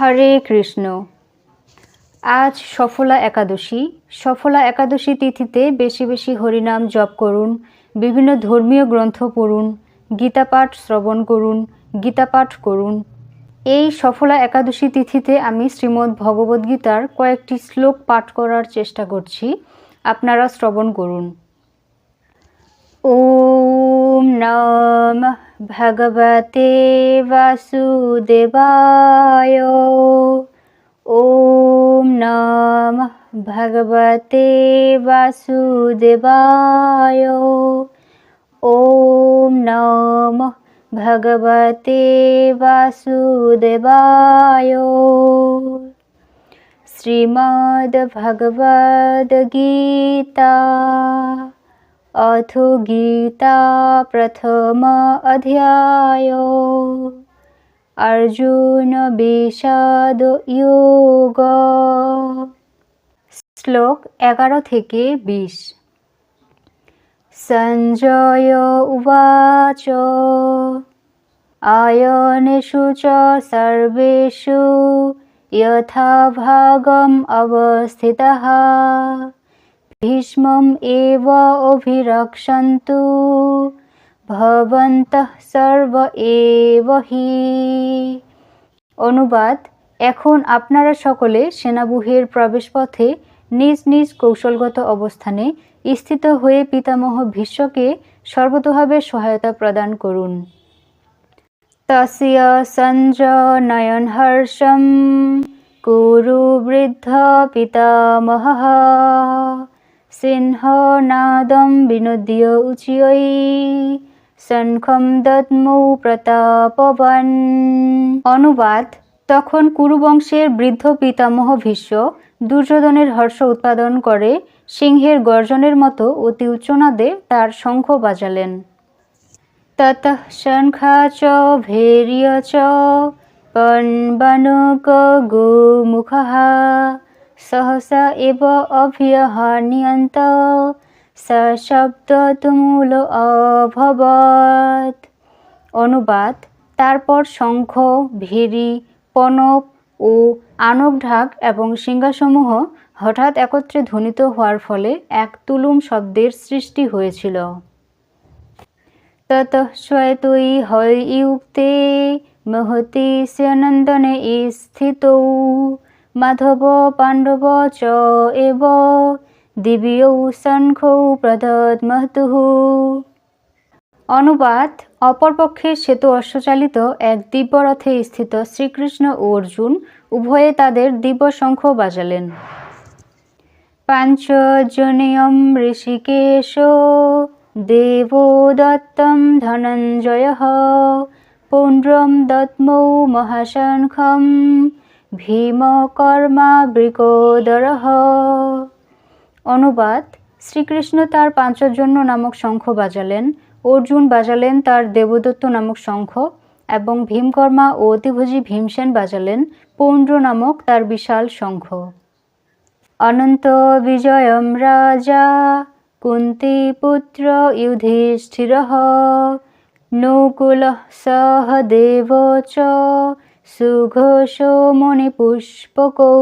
হরে কৃষ্ণ। আজ সফলা একাদশী। সফলা একাদশী তিথিতে বেশি বেশি হরিনাম জপ করুন, বিভিন্ন ধর্মীয় গ্রন্থ পড়ুন, গীতাপাঠ শ্রবণ করুন, গীতাপাঠ করুন। এই সফলা একাদশী তিথিতে আমি শ্রীমদ্ ভগবদ্গীতার কয়েকটি শ্লোক পাঠ করার চেষ্টা করছি। আপনারা শ্রবণ করুন। ওম নমঃ भगवते वासुदेवाय। ॐ नमः भगवते वासुदेवाय। ॐ नमः भगवते वासुदेवाय। श्रीमद्भगवद्गीता अथ गीता प्रथम अध्याय अर्जुन বিষাদ যোগ শ্লোক এগারো থেকে বিশ সঞ্জয় উবাচ আয়নেষু চ সর্বেষু यथा भागम् अवस्थितः ভীষ্মম এব অভিরক্ষন্তু ভবন্তঃ সর্ব এব হি অনুবাদ এখন আপনারা সকলে সেনাবুহের প্রবেশপথে নিজ নিজ কৌশলগত অবস্থানে স্থিত হয়ে পিতামহ ভীষ্মকে সর্বতভাবে সহায়তা প্রদান করুন। তস্য সঞ্জনয়ন হর্ষম কুরু বৃদ্ধ পিতামহः। সিংহনাদম বিনোদ্য উচিয়ৈ শঙ্খম দদ্মৌ প্রতাপবান অনুবাদ তখন কুরুবংশের বৃদ্ধ পিতামহ ভীষ্ম দুর্যোধনের হর্ষ উৎপাদন করে সিংহের গর্জনের মতো অতি উচ্চনাদে তার শঙ্খ বাজালেন। ততঃ শঙ্খা চ, ভৈর্য চ, পণ্বনুক গোমুখः সহসা এব অভিয়হানিয়ন্ত সশব্দ তুমুল অভবৎ। অনুবাদ, তারপর শঙ্খ, ভেরি, পনপ ও আনক ঢাক এবং সিংহাসমূহ হঠাৎ একত্রে ধ্বনিত হওয়ার ফলে এক তুলুম শব্দের সৃষ্টি হয়েছিল। ততঃ শ্বেতই ইউক্তে, মহতি স্যনন্দনে স্থিতৌ। মাধব পাণ্ডব চ এব, দিব্যৌ শঙ্খৌ প্রদদ্মতুঃ অনুবাদ, অপরপক্ষে সেতু অশ্বচালিত এক দিব্য রথে স্থিত শ্রীকৃষ্ণ ও অর্জুন উভয়ে তাদের দিব্য শঙ্খ বাজালেন। পাঞ্চজনীয়ম ঋষিকেশ, দেবদত্তম ধনঞ্জয়, পুণ্ড্রম দত্মৌ মহাশঙ্খম। ভীমকর্মা বৃকোদর অনুবাদ, শ্রীকৃষ্ণ তার পাঞ্চজন্য নামক শঙ্খ বাজালেন, অর্জুন বাজালেন তার দেবদত্ত নামক শঙ্খ, এবং ভীমকর্মা ও অতিভোজী ভীমসেন বাজালেন পৌণ্ড্র নামক তার বিশাল শঙ্খ। অনন্ত বিজয়ম রাজা, কুন্তিপুত্র যুধিষ্ঠির নৌকুল সহদেব সুঘোষ মণিপুষ্পকৌ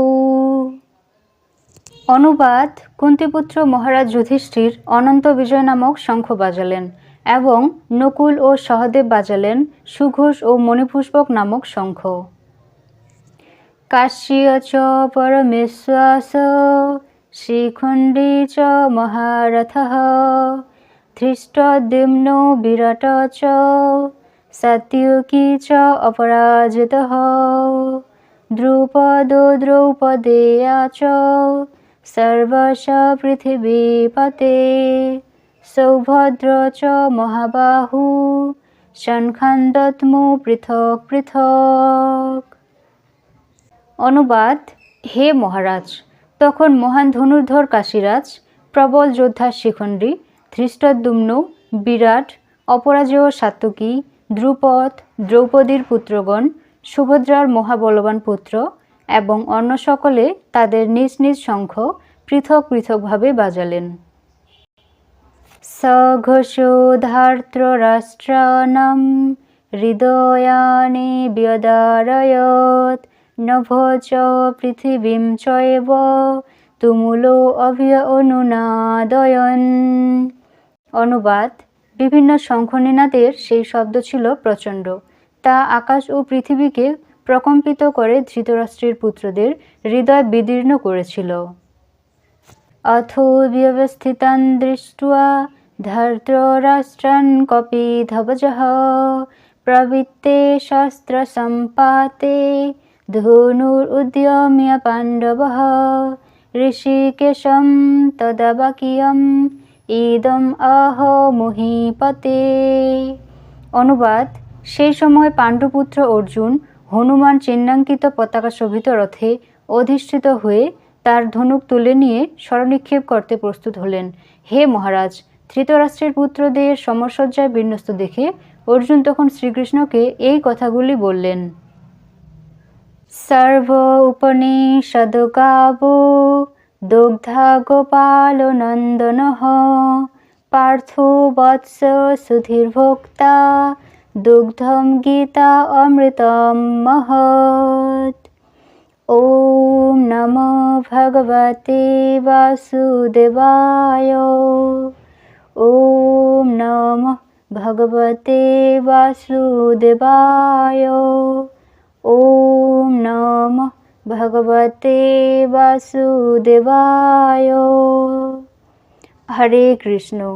অনুবাদ কুন্তিপুত্র মহারাজ যুধিষ্ঠির অনন্ত বিজয় নামক শঙ্খ বাজালেন এবং নকুল ও সহদেব বাজালেন সুঘোষ ও মণিপুষ্পক নামক শঙ্খ। কাশ্যীয় চ পরমেশ্বাস, শ্রীখণ্ডী চ মহারথ ধৃষ্টদ্যুম্ন বিরাট চ সত্যুকি চ অপরাজিত দ্রুপদো দ্রৌপদেয়া চ সর্বশ পৃথিবীপতে সৌভদ্র চ মহাবাহু শঙ্খান্দত্মু পৃথক পৃথক অনুবাদ হে মহারাজ, তখন মহান ধনুর্ধর কাশীরাজ, প্রবল যোদ্ধা শিখণ্ডী, ধৃষ্টদ্যুম্ন, বিরাট, অপরাজেয় সাত্তকী দ্রুপদ দ্রৌপদীর পুত্রগণ, সুভদ্রার মহাবলবান পুত্র এবং অন্য সকলে তাদের নিজ নিজ শঙ্খ পৃথক পৃথকভাবে বাজালেন। সঘোষোধার্তরাষ্ট্রাণাম হৃদয়ানি ব্যদারয়ত নভ চ পৃথিবীম চৈব তুমুল অভিয় অনুনাদয়ন। অনুবাদ বিভিন্ন শঙ্খনীনাদের সেই শব্দ ছিল প্রচণ্ড। তা আকাশ ও পৃথিবীকে প্রকম্পিত করে ধৃতরাষ্ট্রের পুত্রদের হৃদয় বিদীর্ণ করেছিল। অথ ব্যবস্থিতান দৃষ্টুয়া ধর্তরাষ্ট্রান কপি ধবজ প্রবৃত্তে শস্ত্র সম্পাতে ধনুর উদ্যমীয় পাণ্ডব ঋষিকেশম তদবাকিয়ম ইদম আহ মহিপতে। অনুবাদ, সেই সময় পাণ্ডুপুত্র অর্জুন হনুমান চিহ্নাঙ্কিত পতাকা শোভিত রথে অধিষ্ঠিত হয়ে তার ধনুক তুলে নিয়ে স্মরণিক্ষেপ করতে প্রস্তুত হলেন। হে মহারাজ, ধৃতরাষ্ট্রের পুত্রদের সমরসজ্জায় বিন্যস্ত দেখে অর্জুন তখন শ্রীকৃষ্ণকে এই কথাগুলি বললেন। সর্ব উপনিষদ গাবো दुग्धा गोपालनन्दनः पार्थो वत्स सुधीर्भोक्ता दुग्धं गीता अमृतं महत् ॐ नमो भगवते वासुदेवाय ॐ नमः भगवते वासुदेवाय ॐ नमः ভগবতে বাসুদেবায় হরে কৃষ্ণ